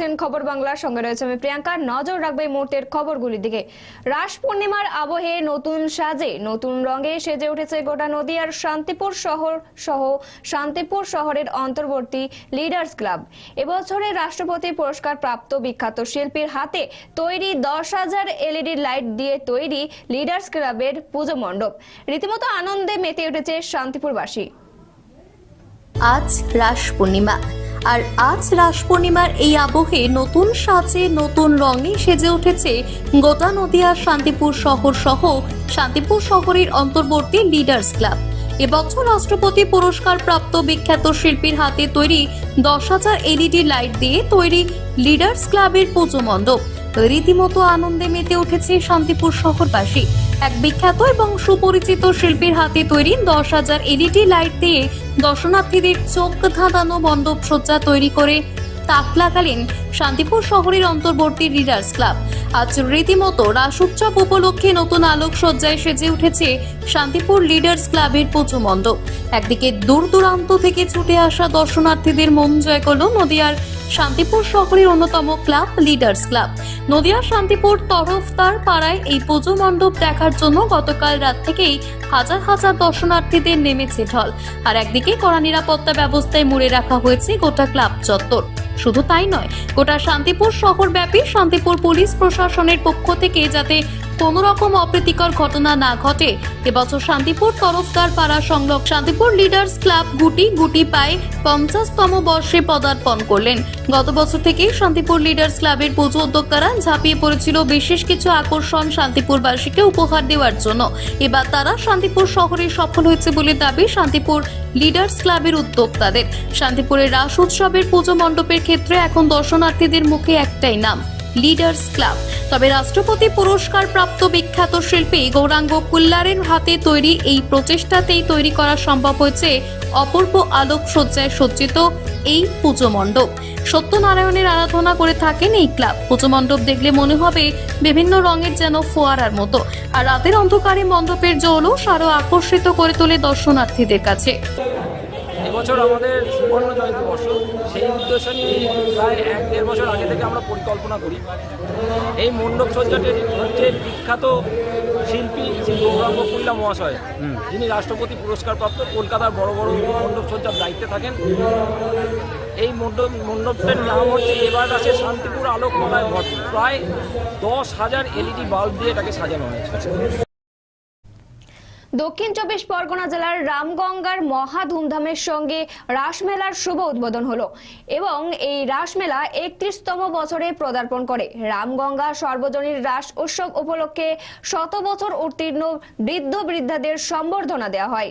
দেখছেন খবর বাংলার সঙ্গে রয়েছে আমি প্রিয়াঙ্কা। নজর রাখবে মুহূর্তের খবরগুলির দিকে। রাস পূর্ণিমার আবহে নতুন সাজে, নতুন রঙে সেজে উঠেছে গোটা নদীয়ার শান্তিপুর শহর সহ শান্তিপুর শহরের অন্তর্বর্তী লিডার্স ক্লাব। এবছরের রাষ্ট্রপতি পুরস্কার প্রাপ্ত বিখ্যাত শিল্পীর হাতে তৈরি দশ হাজার এলইডি লাইট দিয়ে তৈরি লিডার্স ক্লাবের পুজো মণ্ডপ। রীতিমতো আনন্দে মেতে উঠেছে শান্তিপুরবাসী। আজ রাস পূর্ণিমা। আর আজ রাস পূর্ণিমার এই আবহে নতুন সাজে, নতুন রঙে সেজে উঠেছে গোটা নদিয়ার শান্তিপুর শহর সহ শান্তিপুর শহরের অন্তর্বর্তী লিডার্স ক্লাব এবছর রাষ্ট্রপতি পুরস্কার প্রাপ্ত বিখ্যাত শিল্পীর হাতে তৈরি দশ হাজার এলইডি লাইট দিয়ে তৈরি লিডার্স ক্লাবের পুজো মণ্ডপ। রীতিমতো আনন্দে মেতে উঠেছে শান্তিপুর শহরবাসী। এক বিখ্যাত এবং সুপরিচিত শিল্পীর হাতে তৈরি দশ হাজার এলইডি লাইট দিয়ে দর্শনার্থীদের চোখ ধাঁধানো মণ্ডপ সজ্জা তৈরি করে তাক লাগালেন শান্তিপুর শহরের অন্তর্বর্তী লিডার্স ক্লাব। আজ রীতিমতো রাস উৎসব উপলক্ষে নতুন আলোক সজ্জায় সেজে উঠেছে শান্তিপুর লিডার্স ক্লাবের পুজো মণ্ডপ। একদিকে দূর দূরান্ত থেকে ছুটে আসা দর্শনার্থীদের মন জয় করল নদিয়ার শান্তিপুর শহরের অন্যতম ক্লাব লিডার্স ক্লাব। নদিয়ার শান্তিপুর তরফদার পাড়ায় এই পুজো মণ্ডপ দেখার জন্য গতকাল রাত থেকেই হাজার হাজার দর্শনার্থীদের নেমেছে ঢল। আর একদিকে কড়া নিরাপত্তা ব্যবস্থায় মুড়ে রাখা হয়েছে গোটা ক্লাব চত্বর। শুধু তাই নয় গোটা শান্তিপুর শহরব্যাপী শান্তিপুর পুলিশ প্রশাসনের পক্ষ থেকে যাতে কোনো রকম অপ্রীতিকর ঘটনা না ঘটে, এবছর শান্তিপুর তরফদার পাড়া সংলগ্ন শান্তিপুর লিডার্স ক্লাব গুটি গুটি পায় পঞ্চাশতম বর্ষে পদার্পণ করলেন। গত বছর থেকে শান্তিপুর লিডার্স ক্লাবের পুজো উদ্যোক্তারা ঝাঁপিয়ে পড়েছিল বিশেষ কিছু আকর্ষণ শান্তিপুরবাসীকে উপহার দেওয়ার জন্য। এবার তারা শান্তিপুর শহরে সফল হয়েছে বলে দাবি শান্তিপুর লিডার্স ক্লাবের উদ্যোক্তাদের। শান্তিপুরের রাস উৎসবের পুজো মণ্ডপের ক্ষেত্রে এখন দর্শনার্থীদের মুখে একটাই নাম লিডার্স ক্লাব। তবে রাষ্ট্রপতি পুরস্কার প্রাপ্ত বিখ্যাত শিল্পী গৌরাঙ্গ কুল্লারের হাতে তৈরি এই প্রচেষ্টাতেই তৈরি করা সম্ভব হয়েছে অপূর্ব আলোক সজ্জায় সজ্জিত এই পুজো মণ্ডপ। সত্যনারায়ণের আরাধনা করে থাকেন এই ক্লাব। পুজো মণ্ডপ দেখলে মনে হবে বিভিন্ন রঙের যেন ফোয়ারার মতো। আর রাতের অন্ধকারে মণ্ডপের জলও আরও আকর্ষিত করে তোলে দর্শনার্থীদের কাছে। এবছর আমাদের সুবর্ণ জয়ন্তী বর্ষ। সেই উদ্দেশ্য নিয়ে প্রায় এক দেড় বছর আগে থেকে আমরা পরিকল্পনা করি। এই মণ্ডপ সজ্জাটি হচ্ছে বিখ্যাত শিল্পী শ্রী গৌরাঙ্গ কুল্লা মহাশয়। যিনি রাষ্ট্রপতি পুরস্কারপ্রাপ্ত কলকাতার বড় বড় মণ্ডপ সজ্জার দায়িত্বে থাকেন। এই মণ্ডপ মণ্ডপের নাম হচ্ছে এবার আছে শান্তিপুর আলোক আলোকমালায়। ভরপুর প্রায় দশ হাজার এলইডি বাল্ব দিয়ে এটাকে সাজানো হয়েছে। দক্ষিণ চব্বিশ পরগনা জেলার রামগঙ্গার মহা ধুমধামের সঙ্গে রাসমেলার শুভ উদ্বোধন হলো এবং এই রাসমেলা একত্রিশতম বছরে পদার্পণ করে। রামগঙ্গা সর্বজনীন রাস উৎসব উপলক্ষে শত বছর উত্তীর্ণ বৃদ্ধ বৃদ্ধাদের সম্বর্ধনা দেওয়া হয়।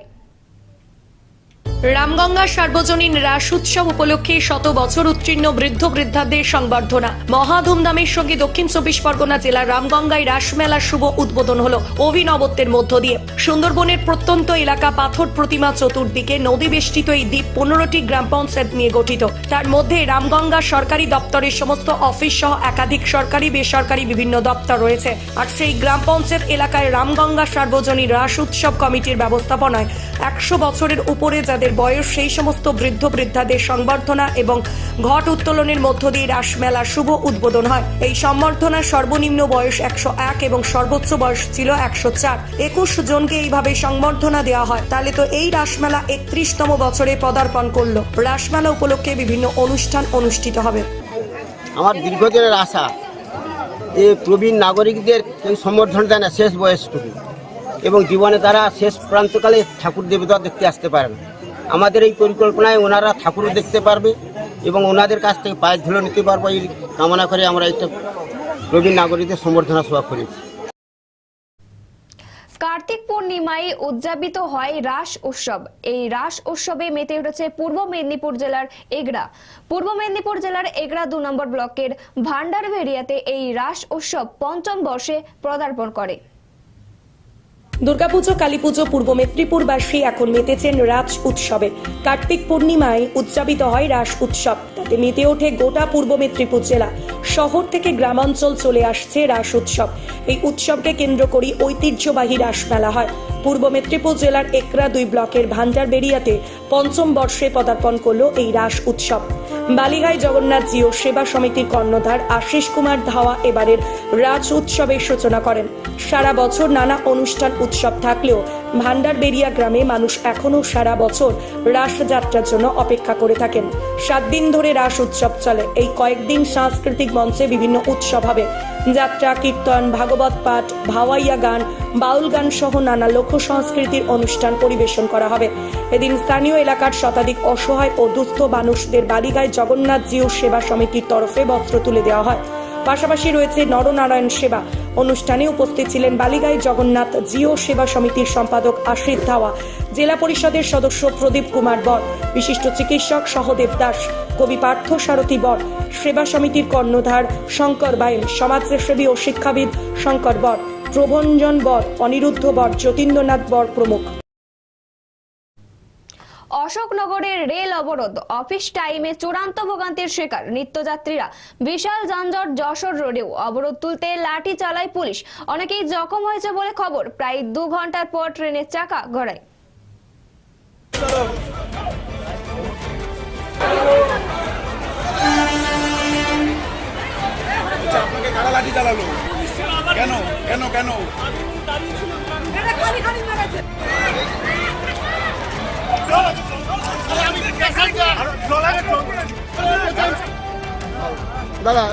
রামগঙ্গা সার্বজনীন রাস উৎসব উপলক্ষে শত বছর উত্তীর্ণ বৃদ্ধ বৃদ্ধাদের সংবর্ধনা। মহা ধুমধামের সঙ্গে দক্ষিণ চব্বিশ পরগনা জেলার রামগঙ্গায় রাসমেলার শুভ উদ্বোধন হলো অভিনবত্বের মধ্য দিয়ে। সুন্দরবনের প্রত্যন্ত এলাকা পাথর প্রতিমা চতুর্দিকে নদী বেষ্টিত এই দ্বীপ পনেরোটি গ্রাম পঞ্চায়েত নিয়ে গঠিত। তার মধ্যে রামগঙ্গা সরকারি দপ্তরের সমস্ত অফিস সহ একাধিক সরকারি, বেসরকারি বিভিন্ন দপ্তর রয়েছে। আর সেই গ্রাম পঞ্চায়েত এলাকায় রামগঙ্গা সার্বজনীন রাস উৎসব কমিটির ব্যবস্থাপনায় একশো বছরের উপরে যাদের বয়স সেই সমস্ত বৃদ্ধ বৃদ্ধাদের সংবর্ধনা এবং ঘট উত্তোলনের মধ্য দিয়ে রাসমেলার শুভ উদ্বোধন হয়। এই সম্বর্ধনার সর্বনিম্ন বয়স একশো এক এবং সর্বোচ্চ বয়স ছিল একশো চার। একুশ জনকে এইভাবে সংবর্ধনা দেওয়া হয়। তাহলে তো এই রাসমেলা একত্রিশতম বছরে পদার্পণ করল। রাসমেলা উপলক্ষে বিভিন্ন অনুষ্ঠান অনুষ্ঠিত হবে। আমার দীর্ঘদিনের আশা, যে প্রবীণ নাগরিকদের সম্বর্ধনা দেয় না শেষ বয়সটুকু। এবং জীবনে তারা শেষ প্রান্তকালে ঠাকুর দেবতা দেখতে আসতে পারে না আমাদের এই পরিকল্পনায় ওনারা ঠাকুরও দেখতে পারবে এবং ওনাদের কাছ থেকে পায়ে ধুলো নিতে পারব এই কামনা করে আমরা একটা প্রবীণ নাগরিকদের সম্বর্ধনা সভা করেছি কার্তিক পূর্ণিমায় উদযাপিত হয় রাস উৎসব। এই রাস উৎসবে মেতে উঠেছে পূর্ব মেদিনীপুর জেলার এগড়া। পূর্ব মেদিনীপুর জেলার এগড়া দু নম্বর ব্লকের ভান্ডারভেরিয়াতে এই রাস উৎসব পঞ্চম বর্ষে পদার্পণ করে। দুর্গাপুজো, কালীপুজো, পূর্ব মেদিনীপুরবাসী এখন মেতেছেন রাজ উৎসবে। কার্তিক পূর্ণিমায় উদযাপিত হয় রাস উৎসব। তাতে মেতে ওঠে গোটা পূর্ব মেদিনীপুর জেলা। শহর থেকে গ্রামাঞ্চল চলে আসছে রাস উৎসব। এই উৎসবকে কেন্দ্র করে ঐতিহ্যবাহী রাস মেলা হয়। পূর্ব মেদিনীপুর জেলার একরা দুই ব্লকের ভান্ডার বেরিয়াতে পঞ্চম বর্ষে পদার্পণ করল এই রাস উৎসব। বালিগাই জগন্নাথ জিও সেবা সমিতির কর্ণধার আশিস কুমার ধাওয়া এবারের রাজ উৎসবের সূচনা করেন। সারা বছর নানা অনুষ্ঠান উৎসব থাকলেও ভান্ডারবেরিয়া গ্রামে মানুষ এখনও সারা বছর রাস যাত্রার জন্য অপেক্ষা করে থাকেন। সাত দিন ধরে রাস উৎসব চলে। এই কয়েকদিন সাংস্কৃতিক মঞ্চে বিভিন্ন উৎসব হবে। যাত্রা, কীর্তন, ভাগবত পাঠ, ভাওয়াইয়া গান, বাউল গান সহ নানা লোক সংস্কৃতির অনুষ্ঠান পরিবেশন করা হবে। এদিন স্থানীয় এলাকার শতাধিক অসহায় ও দুস্থ মানুষদের বালিগায় জগন্নাথ জিও সেবা সমিতির তরফে বস্ত্র তুলে দেওয়া হয়। পাশাপাশি রয়েছে নরনারায়ণ সেবা। অনুষ্ঠানে উপস্থিত ছিলেন বালিগাই জগন্নাথ জিও সেবা সমিতির সম্পাদক আশ্রিত ধাওয়া, জেলা পরিষদের সদস্য প্রদীপ কুমার বর, বিশিষ্ট চিকিৎসক সহদেব দাস, কবি পার্থ সারথী বর, সেবা সমিতির কর্ণধার শঙ্কর বায়েন সমাজসেবী ও শিক্ষাবিদ শঙ্কর বর। প্রভঞ্জন বর অনিরুদ্ধ বর যতীন্দ্রনাথ বর প্রমুখ। অশোকনগরের রেল অবরোধ অফিস টাইমে চূড়ান্ত ভোগান্তির শিকার নিত্যযাত্রীরা। বিশাল যানজট যশোর রোডেও অবরোধ তুলতে লাঠি চালায় পুলিশ। অনেকেই জখম হয়েছে বলে খবর প্রায় দু ঘণ্টার পর ট্রেনের চাকা গড়ায় লাঠি চালালো? কেন? কেন কেন? দাদা।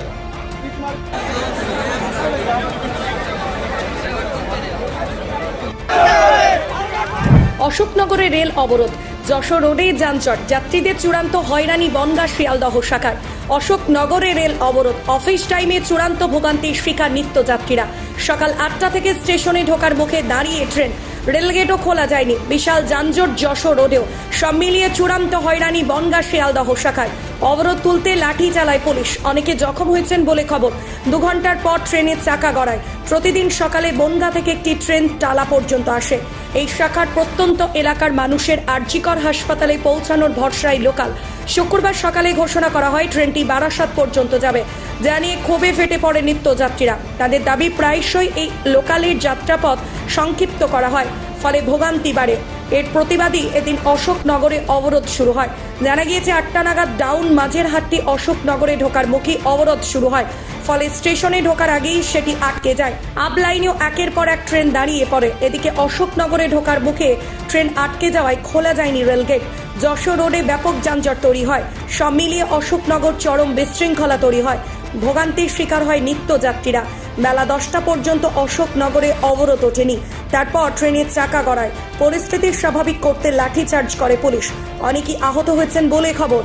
অশোকনগরে রেল অবরোধ। যশোর রোডে যানজট। যাত্রীদের চূড়ান্ত হয়রানি বনগা শিয়ালদহ শাখার। অশোকনগরে রেল অবরোধ। অফিস টাইমে চূড়ান্ত ভোগান্তির শিকার নিত্যযাত্রীরা। সকাল আটটা থেকে স্টেশনে ঢোকার মুখে দাঁড়িয়ে ট্রেন। রেলগেটও খোলা যায়নি। বিশাল যানজট যশোর রোডেও। সব মিলিয়ে চূড়ান্ত হয়রানি বনগা শিয়ালদহ শাখায়। অবরোধ তুলতে লাঠি চালায় পুলিশ। অনেকে জখম হয়েছেন বলে খবর। দু ঘণ্টার পর ট্রেনের চাকা গড়ায়। প্রতিদিন সকালে বনগা থেকে একটি ট্রেন টালা পর্যন্ত আসে। এই শাখার প্রত্যন্ত এলাকার মানুষের আর্জিকর হাসপাতালে পৌঁছানোর ভরসায় লোকাল। শুক্রবার সকালে ঘোষণা করা হয় ট্রেনটি বারাসাত পর্যন্ত যাবে, যা নিয়ে ক্ষোভে ফেটে পড়ে নিত্যযাত্রীরা। তাদের দাবি প্রায়শই এই লোকালের যাত্রাপথ সংক্ষিপ্ত করা হয়, ফলে ভোগান্তি বাড়ে। এর প্রতিবাদী এদিন অশোকনগরে অবরোধ শুরু হয়। জানা গিয়েছে, আটটা নাগাদ ডাউন মাঝের হাটটি অশোকনগরে ঢোকার মুখে অবরোধ শুরু হয়। ফলে স্টেশনে ঢোকার আগেই সেটি আটকে যায়। আপ লাইনেও একের পর এক ট্রেন দাঁড়িয়ে পড়ে। এদিকে অশোকনগরে ঢোকার মুখে ট্রেন আটকে যাওয়ায় খোলা যায়নি রেলগেট। যশোর রোডে ব্যাপক যানজট তৈরি হয়। সব মিলিয়ে অশোকনগর চরম বিশৃঙ্খলা তৈরি হয়। ভোগান্তির শিকার হয় নিত্যযাত্রীরা। বেলা দশটা পর্যন্ত অশোকনগরে অবরোধ ওঠেনি। তারপর ট্রেনের চাকা গড়ায়। পরিস্থিতি স্বাভাবিক করতে লাঠিচার্জ করে পুলিশ। অনেকেই আহত হয়েছেন বলে খবর।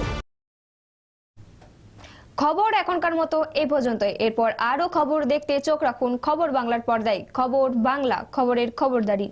খবর এখনকার মতো এ পর্যন্তই। এরপর আরও খবর দেখতে চোখ রাখুন খবর বাংলার পর্দায়। খবর বাংলা, খবরের খবরদারি।